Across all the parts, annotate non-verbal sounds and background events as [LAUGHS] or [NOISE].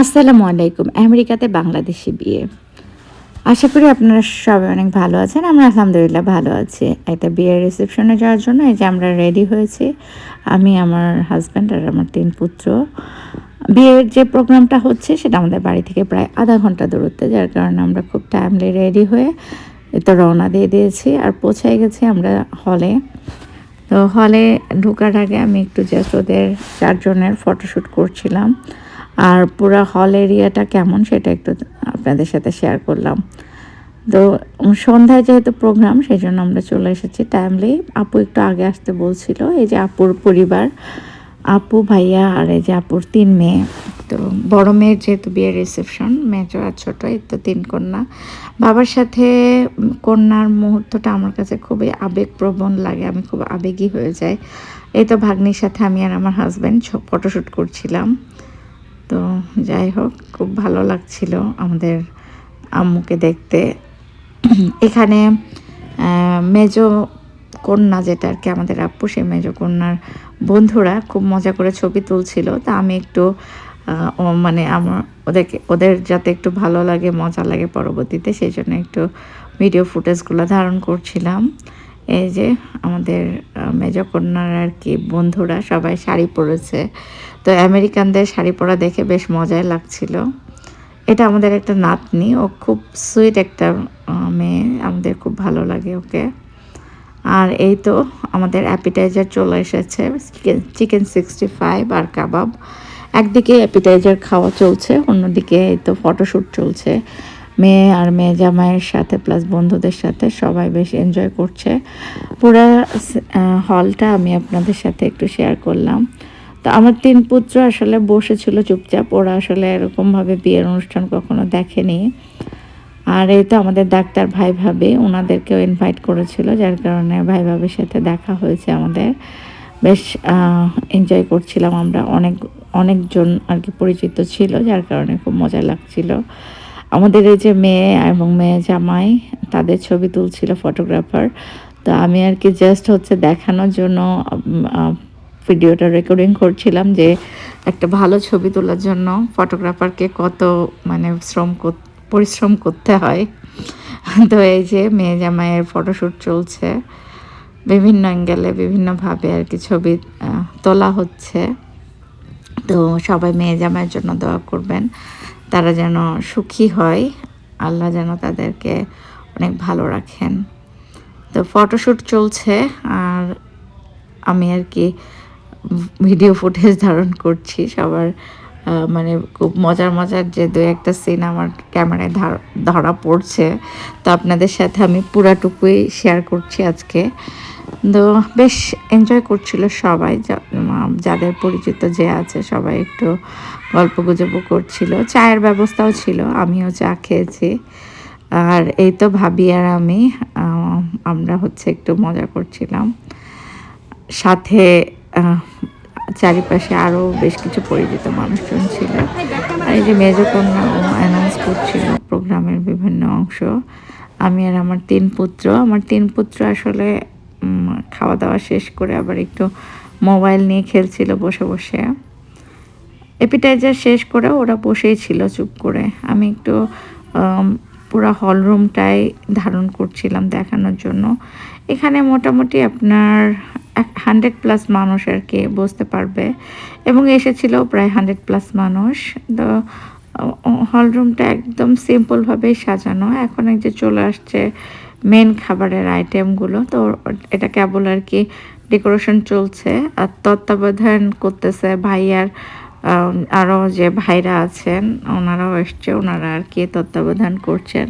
আসসালামু আলাইকুম, আমেরিকাতে বাংলাদেশি বিয়ে। আশা করি আপনারা সবাই অনেক ভালো আছেন, আমরা আলহামদুলিল্লাহ ভালো আছি। একটা বিয়ের রিসেপশনে যাওয়ার জন্য এই যে আমরা রেডি হয়েছি, আমি, আমার হাজব্যান্ড আর আমার তিন পুত্র। বিয়ের যে প্রোগ্রামটা হচ্ছে সেটা আমাদের বাড়ি থেকে প্রায় আধা ঘণ্টা দূরত্বে, যার কারণে আমরা খুব টাইমলি রেডি হয়ে তো রওনা দিয়ে দিয়েছি আর পৌঁছায় গেছি আমরা হলে তো হলে ঢোকার আগে আমি একটু জাস্ট ওদের চারজনের ফটোশ্যুট করছিলাম। আর পুরো হল এরিয়াটা কেমন সেটা একটু আপনাদের সাথে শেয়ার করলাম। তো সন্ধ্যায় যেহেতু প্রোগ্রাম সেই জন্য আমরা চলে এসেছি টাইমলি আপু একটু আগে আসতে বলছিল, এই যে আপুর পরিবার, আপু ভাইয়া আর এই যে আপুর তিন মেয়ে। তো, বড় মেয়ের যেহেতু বিয়ের রিসেপশন মেজো আর ছোটো, এই তো তিন কন্যা। বাবার সাথে কন্যার মুহূর্তটা আমার কাছে খুবই আবেগপ্রবণ লাগে, আমি খুব আবেগী হয়ে যাই। এই তো ভাগ্নির সাথে আমি আর আমার হাজব্যান্ড ফটোশ্যুট করছিলাম। তো যাই হোক, খুব ভালো লাগছিল আমাদের আম্মুকে দেখতে। এখানে মেজ কন্যা যেটা আর কি আমাদের আপ্পু, সেই মেজ কন্যার বন্ধুরা খুব মজা করে ছবি তুলছিল। তা আমি একটু মানে আমার, ওদেরকে, ওদের যাতে একটু ভালো লাগে, মজা লাগে পরবর্তীতে, সেই জন্য একটু ভিডিও ফুটেজগুলো ধারণ করছিলাম। এই যে আমাদের মেজ কন্যার আর কি বন্ধুরা সবাই শাড়ি পরেছে। তো আমেরিকানদের শাড়ি পরা দেখে বেশ মজাই লাগছিল। এটা আমাদের একটা নাতনি, ও খুব সুইট একটা মেয়ে, আমাদের খুব ভালো লাগে ওকে। আর এই তো আমাদের অ্যাপিটাইজার চলে এসেছে চিকেন চিকেন সিক্সটি ফাইভ আর কাবাব একদিকে অ্যাপিটাইজার খাওয়া চলছে, অন্যদিকে এই তো ফটোশ্যুট চলছে। মেয়ে আর মেয়ে জামাইয়ের সাথে প্লাস বন্ধুদের সাথে সবাই বেশ এনজয় করছে। পুরো হলটা আমি আপনাদের সাথে একটু শেয়ার করলাম। তো আমার তিন পুত্র আসলে বসেছিল চুপচাপ, ওরা আসলে এরকমভাবে বিয়ের অনুষ্ঠান কখনো দেখেনি। আর এই তো আমাদের ডাক্তার ভাই ভাবে ওনাদেরকেও ইনভাইট করেছিল, যার কারণে ভাই ভাবের সাথে দেখা হয়েছে আমাদের। বেশ এনজয় করছিলাম আমরা। অনেক, অনেকজন আর কি পরিচিত ছিল, যার কারণে খুব মজা লাগছিল। আমাদের এই যে মেয়ে এবং মেয়ে জামাই, তাদের ছবি তুলছিল ফটোগ্রাফার তো আমি আর কি জাস্ট হচ্ছে দেখানোর জন্য ভিডিওটা রেকর্ডিং করছিলাম যে একটা ভালো ছবি তোলার জন্য ফটোগ্রাফারকে কত মানে শ্রম পরিশ্রম করতে হয়। তো এই যে মেয়ে জামাইয়ের ফটোশ্যুট চলছে। বিভিন্ন অ্যাঙ্গেলে বিভিন্নভাবে আর কি ছবি তোলা হচ্ছে। তো সবাই মেয়ে জামাইয়ের জন্য দোয়া করবেন। তারা যেন সুখী হয়, আল্লাহ যেন তাদেরকে অনেক ভালো রাখেন। তো ফটোশ্যুট চলছে আর আমি আর কি ভিডিও ফুটেজ ধারণ করছি সবার মানে খুব মজার মজার যে দু একটা সিন আমার ক্যামেরায় ধরা পড়ছে। তো আপনাদের সাথে আমি পুরাটুকুই শেয়ার করছি আজকে। তো বেশ এনজয় করছিল সবাই যাদের পরিচিত যে আছে সবাই একটু গল্প গুজবও করছিল। চায়ের ব্যবস্থাও ছিল, আমিও চা খেয়েছি। আর এই তো ভাবি আর আমি আমরা হচ্ছে একটু মজা করছিলাম। সাথে চারিপাশে আরও বেশ কিছু পরিচিত মানুষজন ছিল। আর এই যে মেজকন্যা অ্যানাউন্স করছিল প্রোগ্রামের বিভিন্ন অংশ। আমি আর আমার তিন পুত্র। আমার তিন পুত্র আসলে খাওয়া দাওয়া শেষ করে আবার একটু মোবাইল নিয়ে খেলছিল বসে বসে। এপিটাইজার শেষ করে ওরা বসেই ছিল চুপ করে। আমি একটু পুরো হল রুমটাই ধারণ করছিলাম দেখানোর জন্য। এখানে মোটামুটি আপনার হান্ড্রেড প্লাস মানুষ আর কি বসতে পারবে। এবং এসেছিল প্রায় হান্ড্রেড প্লাস মানুষ। তো হল রুমটা একদম সিম্পলভাবেই সাজানো। এখন এই যে চলে আসছে মেন খাবারের আইটেমগুলো তো এটা কেবল আর কি ডেকোরেশন চলছে। আর তত্ত্বাবধান করতেছে ভাইয়ার আরও যে ভাইরা আছেন, ওনারাও এসছে, ওনারা আর কি তত্ত্বাবধান করছেন।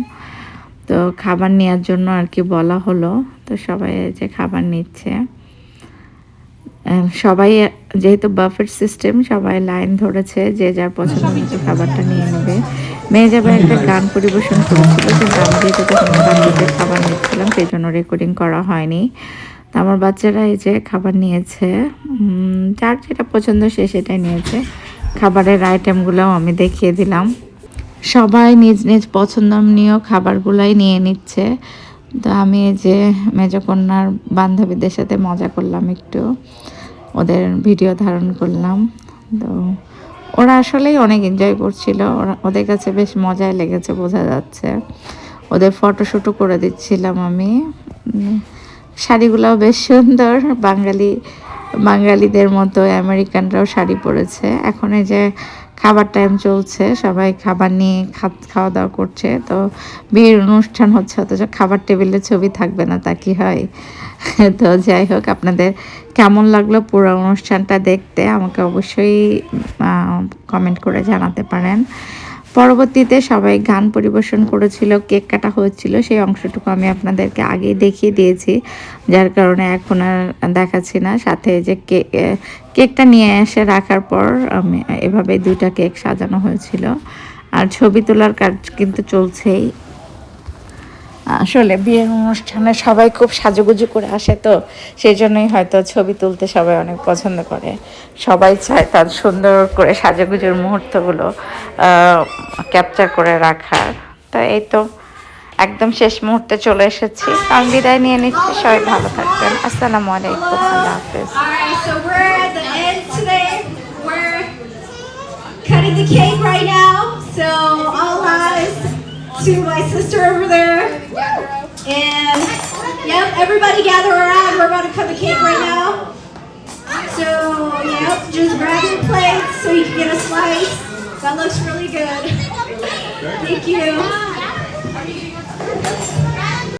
তো খাবার নেওয়ার জন্য আর কি বলা হলো, তো সবাই যে খাবার নিচ্ছে। সবাই যেহেতু বাফেট সিস্টেম, সবাই লাইন ধরেছে যে যার পছন্দ মতো খাবারটা নিয়ে নেবে। মেয়ে যাবে একটা গান পরিবেশন করেছিল কিন্তু আমি যেহেতু তখন গান খাবার নিচ্ছিলাম, সেই জন্য রেকর্ডিং করা হয়নি। আমার বাচ্চারা এই যে খাবার নিয়েছে যার যেটা পছন্দ সে সেটাই নিয়েছে। খাবারের আইটেমগুলোও আমি দেখিয়ে দিলাম। সবাই নিজ নিজ পছন্দনীয় খাবারগুলাই নিয়ে নিচ্ছে। তো আমি এই যে মেজকন্যার বান্ধবীদের সাথে মজা করলাম একটু। ওদের ভিডিও ধারণ করলাম। তো ওরা আসলেই অনেক এনজয় করছিল। ওরা, ওদের কাছে বেশ মজাই লেগেছে, বোঝা যাচ্ছে। ওদের ফটোশ্যুটও করে দিচ্ছিলাম আমি। শাড়িগুলোও বেশ সুন্দর। বাঙালি, বাঙালিদের মতো আমেরিকানরাও শাড়ি পরেছে। এখন এই যে খাবার টাইম চলছে, সবাই খাবার নিয়ে খাওয়া দাওয়া করছে। তো বিয়ের অনুষ্ঠান হচ্ছে, অথচ খাবার টেবিলে ছবি থাকবে না, তা কি হয়? [LAUGHS] তো যাই হোক, আপনাদের কেমন লাগল পুরো অনুষ্ঠানটা দেখতে? আমাকে অবশ্যই কমেন্ট করে জানাতে পারেন। পরবর্তীতে সবাই গান পরিবেশন করেছিল, কেক কাটা হয়েছিল, সেই অংশটুকু আমি আপনাদেরকে আগে দেখিয়ে দিয়েছি, যার কারণে এখন আর দেখাচ্ছি না। সাথে যে কেক কেকটা নিয়ে এসে রাখার পর আমি এভাবে দুইটা কেক সাজানো হয়েছিল। আর ছবি তোলার কাজ কিন্তু চলছেই। আসলে বিয়ের অনুষ্ঠানে সবাই খুব সাজুগুজু করে আসে তো, সেই জন্যই হয়তো ছবি তুলতে সবাই অনেক পছন্দ করে। সবাই চায় তার সুন্দর করে সাজুগুজুর মুহূর্তগুলো ক্যাপচার করে রাখার। তো এই তো একদম শেষ মুহূর্তে চলে এসেছি। আমি বিদায় নিয়ে নিচ্ছি, সবাই ভালো থাকবেন। আসসালামু আলাইকুম, আল্লাহ হাফেজ। The cake right now. So, all eyes to my sister over there. And yep, everybody gather around. We're about to cut the cake right now. So yep, just grab your plates so you can get a slice. That looks really good. Thank you.